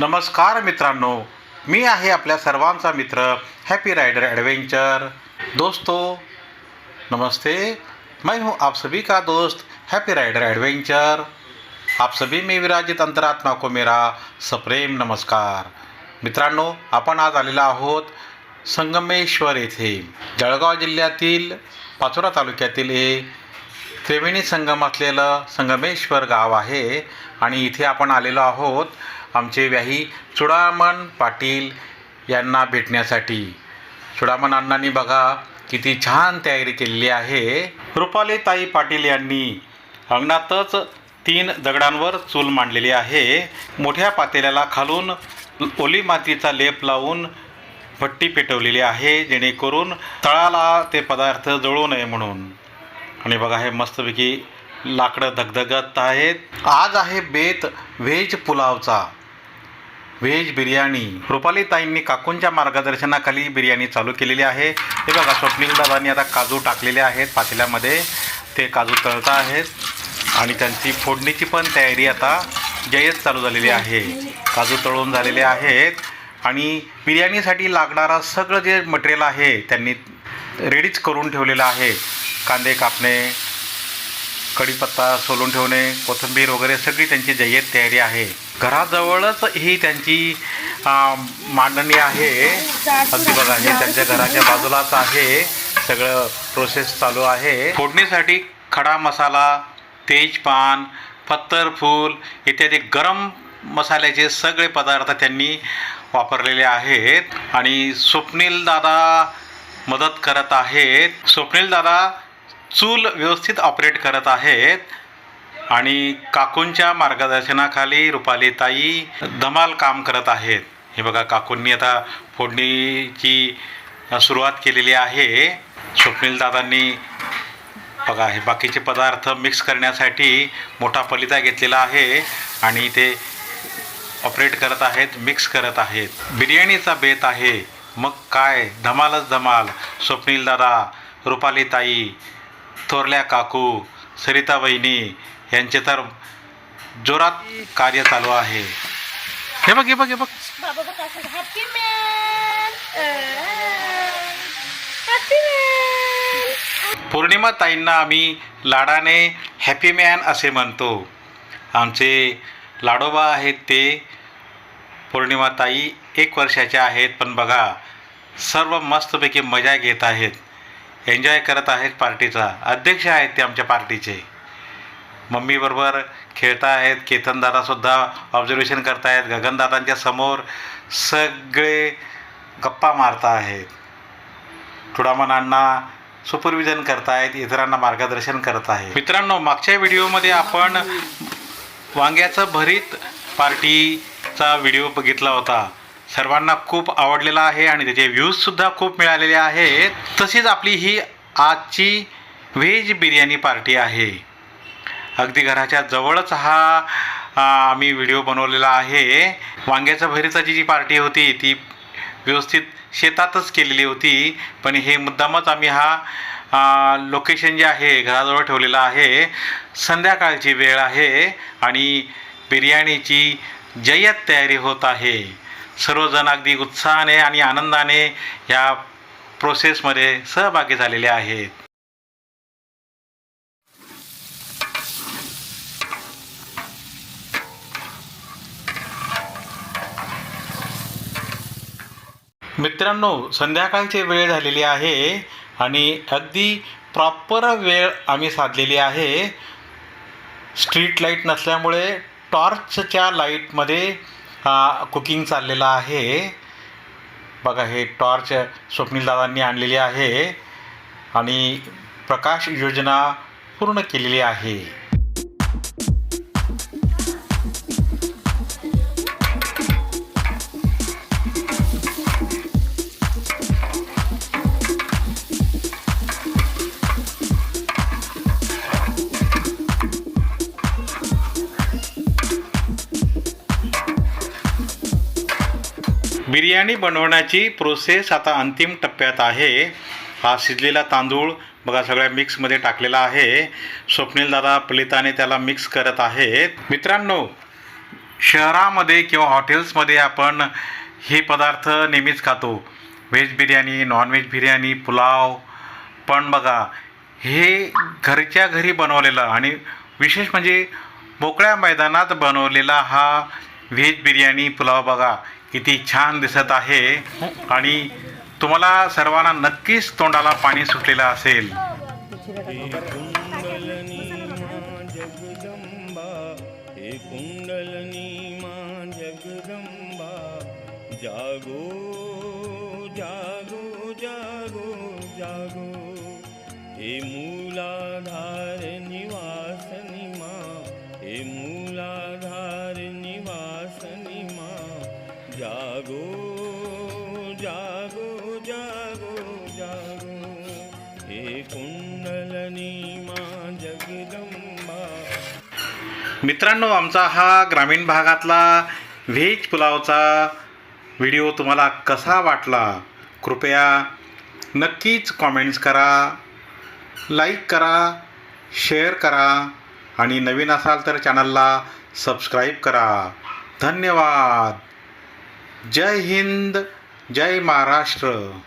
नमस्कार मित्रांनो मी आहे आपल्या सर्वांचा मित्र हैप्पी राइडर एडवेंचर दोस्तों नमस्ते. मैं हूं आप सभी का दोस्त हैप्पी राइडर एडवेंचर आप सभी में विराजित अंतरात्मा को मेरा सप्रेम नमस्कार. मित्रांनो आपण आज आलेलो आहोत संगमेश्वर येथे. जळगाव जिल्ह्यातील पाचोरा तालुक्यातील हे त्रिवेणी संगम असलेलं संगमेश्वर गाव आहे. आणि इथे आपण आलेलो आहोत आमचे व्याही चुडामण पाटील यांना भेटण्यासाठी. चुडामण अण्णांनी बघा किती छान तयारी केलेली आहे. रुपाली ताई पाटील यांनी अंगणातच तीन दगडांवर चूल मांडलेली आहे. मोठ्या पातेल्याला खालून ओली मातीचा लेप लावून भट्टी पेटवलेली आहे जेणेकरून तळाला ते पदार्थ जळू नये म्हणून. आणि बघा हे मस्तपैकी लाकडं धगधगत आहेत. आज आहे बेत व्हेज पुलावचा. व्हेज बिर्याणी. रुपाली ताईंनी काकूंच्या मार्गदर्शनाखाली बिर्याणी चालू केलेली आहे. हे बघा स्वप्नील दादांनी आता काजू टाकलेले आहेत पातेल्यामध्ये. ते काजू तळत आहेत. आणि त्यांची फोडणीची पण तयारी आता जयच चालू झालेली आहे. काजू तळून झालेले आहेत. आणि बिर्याणीसाठी लागणारा सगळं जे मटेरियल आहे त्यांनी रेडीच करून ठेवलेलं आहे. कांदे कापणे कढीपत्ता सोलून ठेवणे कोथिंबीर वगैरे सगळी त्यांची जय्यत तयारी आहे. घराजवळच ही त्यांची मांडणी आहे. अगदी बघा हे त्यांच्या घराच्या बाजूलाच आहे. सगळं प्रोसेस चालू आहे. फोडणीसाठी खडा मसाला तेजपान फत्तरफूल इत्यादी गरम मसाल्याचे सगळे पदार्थ त्यांनी वापरलेले आहेत. आणि स्वप्नील दादा मदत करत आहेत. स्वप्नील दादा चूल व्यवस्थित ऑपरेट करत आहेत. आणि काकूंच्या मार्गदर्शनाखाली रुपाली ताई धमाल काम करत आहेत. हे बघा काकूंनी आता फोडणीची सुरुवात केलेली आहे. स्वप्नील दादांनी बघा हे बाकीचे पदार्थ मिक्स करण्यासाठी मोठा पलिता घेतलेला आहे आणि ते ऑपरेट करत आहेत मिक्स करत आहेत. बिर्याणीचा बेत आहे. मग काय? धमालच धमाल. स्वप्नील दादा रुपाली ताई थोरल्या काकू सरिता वहिनी यांचे तर जोरात कार्य चालू आहे. हे बघ हे बघ हे बघ. पौर्णिमा ताईंना आम्ही लाडाने हॅपी मॅन असे म्हणतो. आमचे लाडोबा आहेत ते. पौर्णिमा ताई एक वर्षाच्या आहेत पण बघा सर्व मस्तपैकी मजा घेत आहेत. एन्जॉय करत आहेत पार्टीचा अध्यक्ष आहेत ते आमच्या पार्टीचे मम्मीबरोबर खेळता आहेत केतनदादासुद्धा ऑब्झर्वेशन करतायत गगनदादांच्या समोर सगळे गप्पा मारता आहेत. तुडामनांना सुपरविजन करतायत इतरांना मार्गदर्शन करत आहे मित्रांनो मागच्या व्हिडिओमध्ये आपण वांग्याचं भरीत पार्टीचा व्हिडिओ बघितला होता. सर्वांना खूप आवडलेला आहे आणि त्याचे व्ह्यूजसुद्धा खूप मिळालेले आहेत. तशीच आपली ही आजची व्हेज बिर्याणी पार्टी आहे. अगदी घराच्या जवळच हा आम्ही व्हिडिओ बनवलेला आहे. वांग्याच्या भरीताची जी पार्टी होती ती व्यवस्थित शेतातच केलेली होती. पण हे मुद्दामच आम्ही हा लोकेशन जे आहे घराजवळ ठेवलेला आहे. संध्याकाळची वेळ आहे आणि बिर्याणीची जय्यत तयारी होत आहे. सर्वजण अगदी उत्साहाने आणि आनंदाने या प्रोसेसमध्ये सहभागी झालेले आहेत. मित्रांनो संध्याकाळची वेळ झालेली आहे आणि अगदी प्रॉपर वेळ आम्ही साधलेली आहे. स्ट्रीट लाइट नसल्यामुळे टॉर्चच्या लाईटमध्ये कुकिंग चाललेलं आहे. बघा हे टॉर्च स्वप्नीलदादांनी आणलेली आहे आणि प्रकाश योजना पूर्ण केलेली आहे. बिर्याणी बनवण्याची प्रोसेस आता अंतिम टप्प्यात आहे. हा शिजलेला तांदूळ बघा सगळ्या मिक्समध्ये टाकलेला आहे. स्वप्नील दादा प्लिताने त्याला मिक्स करत आहेत. मित्रांनो शहरामध्ये किंवा हॉटेल्समध्ये आपण हे पदार्थ नेहमीच खातो. Veg biryani non veg biryani pulao. पण बघा हे घरच्या घरी बनवलेलं आणि विशेष म्हणजे मोकळ्या मैदानात बनवलेला हा व्हेज बिर्याणी पुलाव बघा. किती छान दिसत आहे. आणि तुम्हाला सर्वांना नक्कीच तोंडाला पाणी सुटलेलं असेल. हे जगदंबा जागो जागो जागो जागो. हे मित्रांनो आमचा हा ग्रामीण भागातला व्हेज पुलावचा व्हिडिओ तुम्हाला कसा वाटला? कृपया नक्कीच कॉमेंट्स करा लाईक करा शेअर करा आणि नवीन असाल तर चॅनलला सबस्क्राईब करा. धन्यवाद. जय हिंद जय महाराष्ट्र.